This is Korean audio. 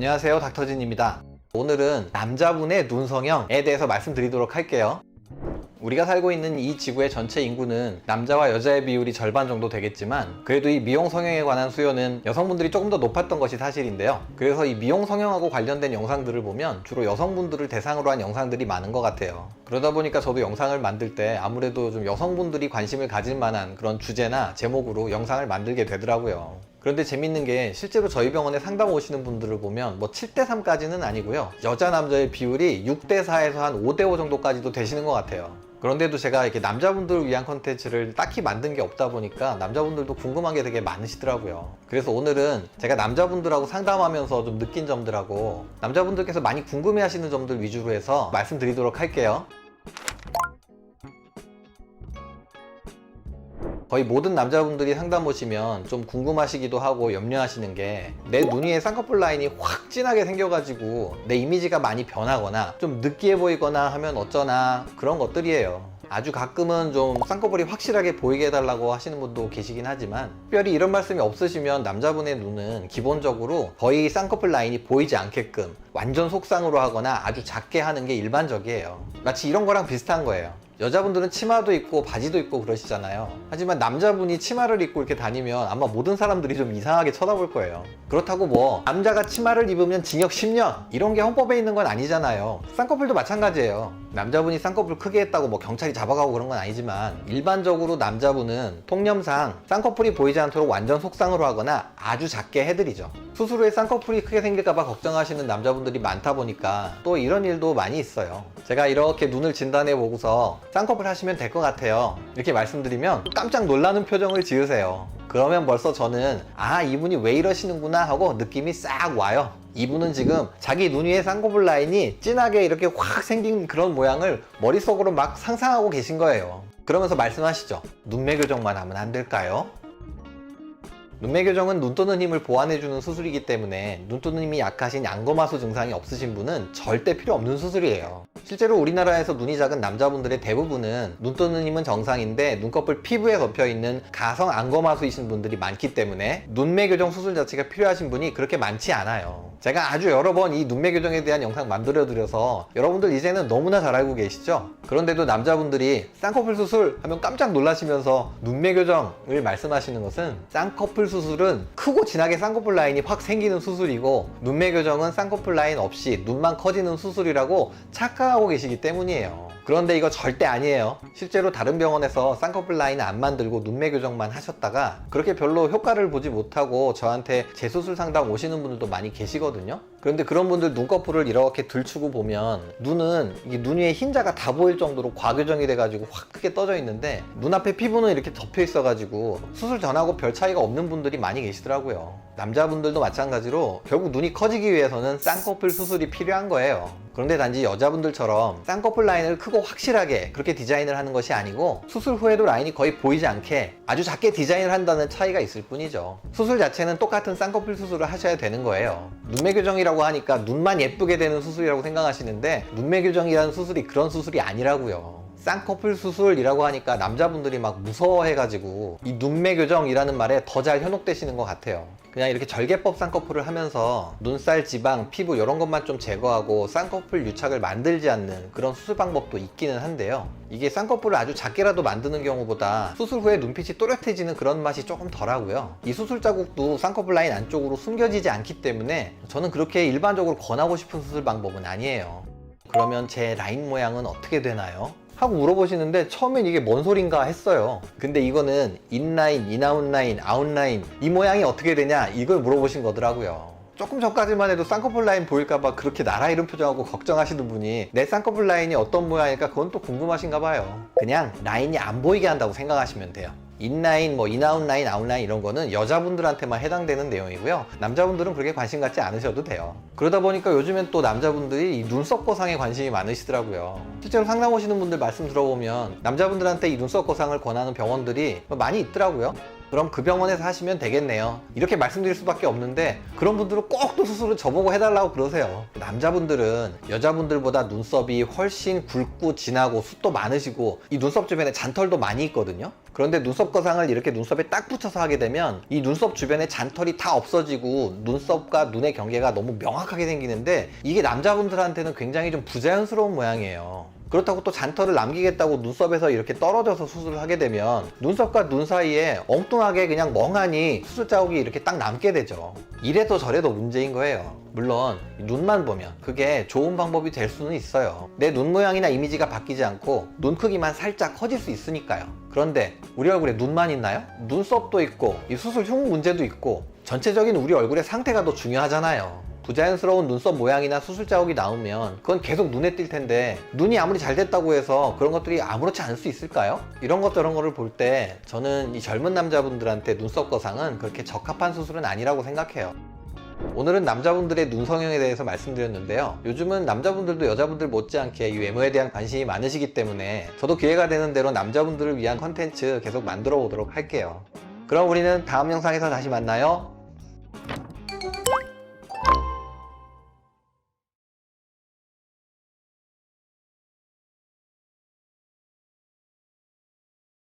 안녕하세요 닥터진입니다. 오늘은 남자분의 눈 성형에 대해서 말씀드리도록 할게요. 우리가 살고 있는 이 지구의 전체 인구는 남자와 여자의 비율이 절반 정도 되겠지만 그래도 이 미용 성형에 관한 수요는 여성분들이 조금 더 높았던 것이 사실인데요. 그래서 이 미용 성형하고 관련된 영상들을 보면 주로 여성분들을 대상으로 한 영상들이 많은 것 같아요. 그러다 보니까 저도 영상을 만들 때 아무래도 좀 여성분들이 관심을 가질 만한 그런 주제나 제목으로 영상을 만들게 되더라고요 그런데 재밌는 게 실제로 저희 병원에 상담 오시는 분들을 보면 뭐 7대 3까지는 아니고요. 여자 남자의 비율이 6대 4에서 한 5대 5 정도까지도 되시는 것 같아요. 그런데도 제가 이렇게 남자분들을 위한 컨텐츠를 딱히 만든 게 없다 보니까 남자분들도 궁금한 게 되게 많으시더라고요. 그래서 오늘은 제가 남자분들하고 상담하면서 좀 느낀 점들하고 남자분들께서 많이 궁금해 하시는 점들 위주로 해서 말씀드리도록 할게요. 거의 모든 남자분들이 상담 오시면 좀 궁금하시기도 하고 염려하시는 게 내 눈 위에 쌍꺼풀 라인이 확 진하게 생겨가지고 내 이미지가 많이 변하거나 좀 느끼해 보이거나 하면 어쩌나 그런 것들이에요. 아주 가끔은 좀 쌍꺼풀이 확실하게 보이게 해달라고 하시는 분도 계시긴 하지만 특별히 이런 말씀이 없으시면 남자분의 눈은 기본적으로 거의 쌍꺼풀 라인이 보이지 않게끔 완전 속쌍으로 하거나 아주 작게 하는 게 일반적이에요. 마치 이런 거랑 비슷한 거예요. 여자분들은 치마도 입고 바지도 입고 그러시잖아요. 하지만 남자분이 치마를 입고 이렇게 다니면 아마 모든 사람들이 좀 이상하게 쳐다볼 거예요. 그렇다고 뭐 남자가 치마를 입으면 징역 10년 이런 게 헌법에 있는 건 아니잖아요. 쌍꺼풀도 마찬가지예요. 남자분이 쌍꺼풀 크게 했다고 뭐 경찰이 잡아가고 그런 건 아니지만 일반적으로 남자분은 통념상 쌍꺼풀이 보이지 않도록 완전 속쌍으로 하거나 아주 작게 해드리죠. 수술 후에 쌍꺼풀이 크게 생길까봐 걱정하시는 남자분들이 많다 보니까 또 이런 일도 많이 있어요. 제가 이렇게 눈을 진단해 보고서 쌍꺼풀 하시면 될 것 같아요. 이렇게 말씀드리면 깜짝 놀라는 표정을 지으세요. 그러면 벌써 저는 아 이분이 왜 이러시는구나 하고 느낌이 싹 와요. 이분은 지금 자기 눈 위에 쌍꺼풀 라인이 진하게 이렇게 확 생긴 그런 모양을 머릿속으로 막 상상하고 계신 거예요. 그러면서 말씀하시죠. 눈매 교정만 하면 안 될까요? 눈매 교정은 눈 떠는 힘을 보완해주는 수술이기 때문에 눈 떠는 힘이 약하신 양거마소 증상이 없으신 분은 절대 필요 없는 수술이에요. 실제로 우리나라에서 눈이 작은 남자분들의 대부분은 눈 떠는 힘은 정상인데 눈꺼풀 피부에 덮여 있는 가성 안거마소이신 분들이 많기 때문에 눈매 교정 수술 자체가 필요하신 분이 그렇게 많지 않아요. 제가 아주 여러 번 이 눈매 교정에 대한 영상 만들어 드려서 여러분들 이제는 너무나 잘 알고 계시죠? 그런데도 남자분들이 쌍꺼풀 수술 하면 깜짝 놀라시면서 눈매 교정을 말씀하시는 것은 쌍꺼풀 수술은 크고 진하게 쌍꺼풀 라인이 확 생기는 수술이고 눈매 교정은 쌍꺼풀 라인 없이 눈만 커지는 수술이라고 착각하고 계시기 때문이에요. 그런데 이거 절대 아니에요. 실제로 다른 병원에서 쌍꺼풀 라인 안 만들고 눈매 교정만 하셨다가 그렇게 별로 효과를 보지 못하고 저한테 재수술 상담 오시는 분들도 많이 계시거든요. 그런데 그런 분들 눈꺼풀을 이렇게 들추고 보면 눈은 눈 위에 흰자가 다 보일 정도로 과교정이 돼가지고 확 크게 떠져 있는데 눈앞에 피부는 이렇게 덮여 있어가지고 수술 전하고 별 차이가 없는 분들이 많이 계시더라고요. 남자분들도 마찬가지로 결국 눈이 커지기 위해서는 쌍꺼풀 수술이 필요한 거예요. 그런데 단지 여자분들처럼 쌍꺼풀 라인을 크고 확실하게 그렇게 디자인을 하는 것이 아니고 수술 후에도 라인이 거의 보이지 않게 아주 작게 디자인을 한다는 차이가 있을 뿐이죠. 수술 자체는 똑같은 쌍꺼풀 수술을 하셔야 되는 거예요. 눈매 교정이라 고 하니까 눈만 예쁘게 되는 수술이라고 생각하시는데 눈매 교정이라는 수술이 그런 수술이 아니라고요. 쌍꺼풀 수술이라고 하니까 남자분들이 막 무서워해가지고 이 눈매 교정이라는 말에 더 잘 현혹되시는 것 같아요. 그냥 이렇게 절개법 쌍꺼풀을 하면서 눈살, 지방, 피부 이런 것만 좀 제거하고 쌍꺼풀 유착을 만들지 않는 그런 수술 방법도 있기는 한데요. 이게 쌍꺼풀을 아주 작게라도 만드는 경우보다 수술 후에 눈빛이 또렷해지는 그런 맛이 조금 덜하고요. 이 수술 자국도 쌍꺼풀 라인 안쪽으로 숨겨지지 않기 때문에 저는 그렇게 일반적으로 권하고 싶은 수술 방법은 아니에요. 그러면 제 라인 모양은 어떻게 되나요? 하고 물어보시는데 처음엔 이게 뭔 소린가 했어요. 근데 이거는 인라인, 인아웃라인, 아웃라인 이 모양이 어떻게 되냐 이걸 물어보신 거더라고요. 조금 전까지만 해도 쌍꺼풀 라인 보일까봐 그렇게 나라 이름 표정하고 걱정하시는 분이 내 쌍꺼풀 라인이 어떤 모양일까 그건 또 궁금하신가 봐요. 그냥 라인이 안 보이게 한다고 생각하시면 돼요. 인라인, 뭐 인아웃라인, 아웃라인 이런 거는 여자분들한테만 해당되는 내용이고요. 남자분들은 그렇게 관심 갖지 않으셔도 돼요. 그러다 보니까 요즘엔 또 남자분들이 이 눈썹 거상에 관심이 많으시더라고요. 실제로 상담 오시는 분들 말씀 들어보면 남자분들한테 이 눈썹 거상을 권하는 병원들이 많이 있더라고요. 그럼 그 병원에서 하시면 되겠네요. 이렇게 말씀드릴 수밖에 없는데 그런 분들은 꼭 또 수술을 저보고 해달라고 그러세요. 남자분들은 여자분들보다 눈썹이 훨씬 굵고 진하고 숱도 많으시고 이 눈썹 주변에 잔털도 많이 있거든요. 그런데 눈썹 거상을 이렇게 눈썹에 딱 붙여서 하게 되면 이 눈썹 주변에 잔털이 다 없어지고 눈썹과 눈의 경계가 너무 명확하게 생기는데 이게 남자분들한테는 굉장히 좀 부자연스러운 모양이에요. 그렇다고 또 잔털을 남기겠다고 눈썹에서 이렇게 떨어져서 수술을 하게 되면 눈썹과 눈 사이에 엉뚱하게 그냥 멍하니 수술 자국이 이렇게 딱 남게 되죠. 이래도 저래도 문제인 거예요. 물론 눈만 보면 그게 좋은 방법이 될 수는 있어요. 내 눈 모양이나 이미지가 바뀌지 않고 눈 크기만 살짝 커질 수 있으니까요. 그런데 우리 얼굴에 눈만 있나요? 눈썹도 있고 이 수술 흉 문제도 있고 전체적인 우리 얼굴의 상태가 더 중요하잖아요. 부자연스러운 눈썹 모양이나 수술 자국이 나오면 그건 계속 눈에 띌 텐데 눈이 아무리 잘 됐다고 해서 그런 것들이 아무렇지 않을 수 있을까요? 이런 것 저런 거를 볼 때 저는 이 젊은 남자분들한테 눈썹 거상은 그렇게 적합한 수술은 아니라고 생각해요. 오늘은 남자분들의 눈 성형에 대해서 말씀드렸는데요. 요즘은 남자분들도 여자분들 못지않게 이 외모에 대한 관심이 많으시기 때문에 저도 기회가 되는 대로 남자분들을 위한 컨텐츠 계속 만들어 보도록 할게요. 그럼 우리는 다음 영상에서 다시 만나요.